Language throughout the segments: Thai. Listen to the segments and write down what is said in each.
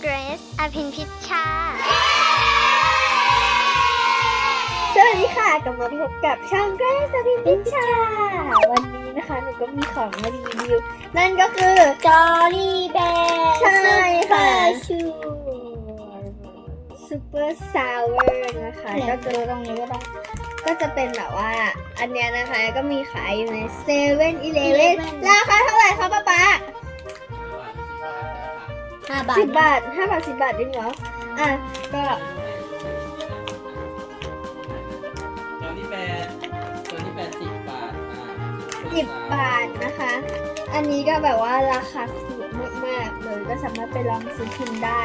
เกรซอภินพิชชา สวัสดีค่ะกลับมาพบกับช่องแกล้สพิมพิชชา วันนี้นะคะหนูก็มีของมารีวิว นั่นก็คือ จอรี่แบร์ใช่ค่ะชูซูเปอร์ซาวเวอร์นะคะก็ก็จะจะตรงนี้ก็ได้ก็จะเป็นแบบว่า อันเนี้ยนะคะก็มีขายอยู่ในเซเว่นอีเลเว่นราคาเท่าไหร่คะป๊าป๊าห้า บาทสิบบาทห้าบาทสิบบาทเองเหรอ อะ ก็ตัวนี้แปดตัวนี้แปดสิบบาท อ่าสิบบาทนะคะ อันนี้ก็แบบว่าราคาถูกมากๆเลยก็สามารถไปลองซื้อกินได้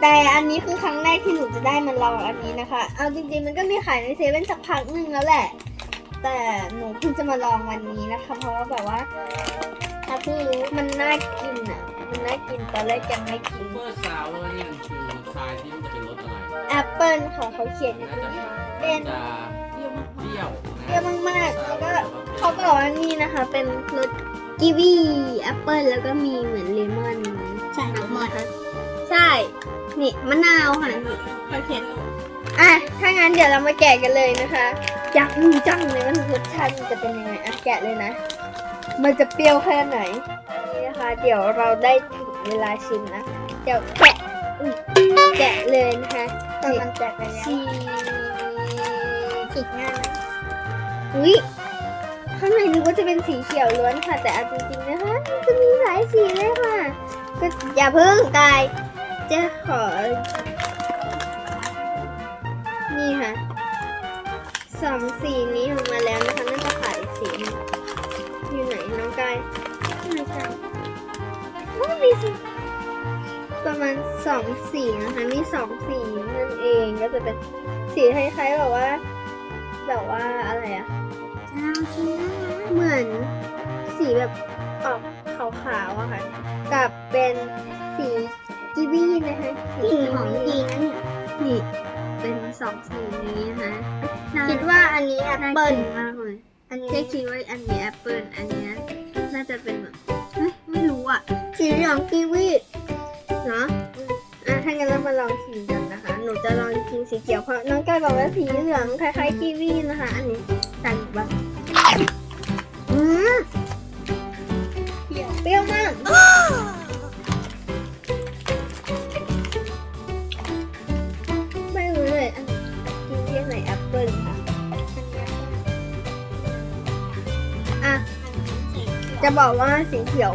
แต่อันนี้คือครั้งแรกที่หนูจะได้มาลองอันนี้นะคะ เอาจริงๆมันก็มีขายในเซเว่นสักพักหนึ่งแล้วแหละ แต่หนูเพิ่งจะมาลองวันนี้นะคะ เพราะว่าแบบว่า ถ้าพี่มันน่ากินอะ มันน่ากินตอนแรกยังไม่กิน เปอร์ซาวเวอร์นี่มันคือทรายที่มันจะเป็นรสอะไรแอปเปิลค่ะเขาเขียนอยู่ตรงนี้เป็นรี้ยวเปรี้ยวเปรี้ยวมากๆ แล้วก็เขาบอกว่านี่นะคะ เป็นรสกีวีแอปเปิลแล้วก็มีเหมือนเลมอนใช่หมดใช่ นี่มะนาวค่ะนี่เขาเขียนอะ ถ้างั้นเดี๋ยวเรามาแกะกันเลยนะคะ อยากรู้จังเลยว่ารสชาติมันจะเป็นยังไงอะแกะเลยนะ มันจะเปรี้ยวแค่ไหนนี่นะคะ เดี๋ยวเราได้ถึงเวลาชิมนะเดี๋ยวแกะอุ๊ยแกะเลยนะคะตอนมันแจกไปแล้วชีอีกหน้านะอุ้ยข้างในนึกว่าจะเป็นสีเขียวล้วนค่ะ แต่เอาจริงๆนะคะมันจะมีหลายสีเลยค่ะก็อย่าเพิ่งกายจะขอ นี่ค่ะสองสีนี้ออกมาแล้วนะคะน่าจะ ประมาณสองสีนะคะ มีสองสีนั่นเองก็จะเป็นสีคล้ายๆแบบว่า แบบว่าอะไรอะเอาชิ้นหน้านะเหมือนสีแบบออกขาวๆอะค่ะ กับเป็นสีกีวีนะคะกลิ่นหอมดีนะเนี่ยนี่เป็นสองสีนี้นะคะ คิดว่าอันนี้แอปเปิลมากเลย อันนี้คิดว่าอันนี้แอปเปิลอัน สีเหลืองกีวีเนาะอะถ้างั้นเรามาลองชิมกันนะคะ หนูจะลองกินสีเขียวเพราะน้องกายบอกว่าสีเหลืองคล้ายๆกีวีนะคะ อันนี้ต่างบ้างอืมเปรี้ยวเปรี้ยวมากไม่รู้เลยอันกินที่ไหนแอปเปิลค่ะอะจะบอกว่าสีเขียว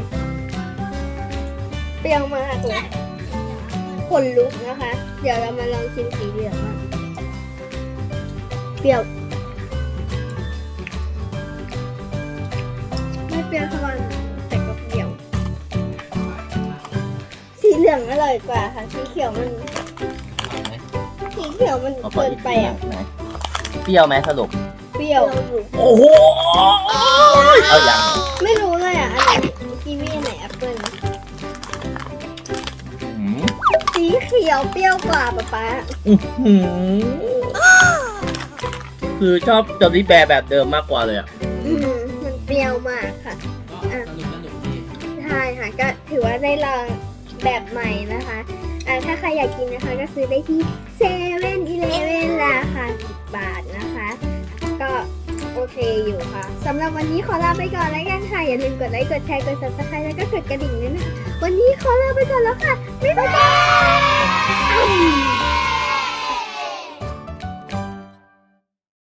เปรี้ยวมากเลยขนลุกนะคะ เดี๋ยวเรามาลองชิมสีเหลืองบ้างเปรี้ยว ไม่เปรี้ยวเท่าไหร่แต่ก็เปรี้ยว สีเหลืองอร่อยกว่าค่ะ สีเขียวมัน สีเขียวมันเกินไปอะไหนเปรี้ยวไหมสรุป เปรี้ยว โอ้โห เอาอย่าง ไม่รู้เลยอะอันไหน ขียวเปรี้ยวกว่าป๊าป๊าอื้อหือคือชอบจอรี่แบร์แบบเดิมมากกว่าเลยอะ อืมมันเปรี้ยวมากค่ะ ก็สนุกสนุกดีใช่ค่ะก็ถือว่าได้ลองแบบใหม่นะคะอ่าถ้าใครอยากกินนะคะก็ซื้อได้ที่เซเว่นอีเลเว่นราคา10บาทนะคะก็โอเค อยู่ค่ะสำหรับวันนี้ขอลาไปก่อนแล้วกันค่ะ อย่าลืมกดไลค์กดแชร์กด subscribe แล้วก็กดกระดิ่งด้วยนะะวันนี้ขอลาไปก่อนแล้วค่ะ บ๊ายบาย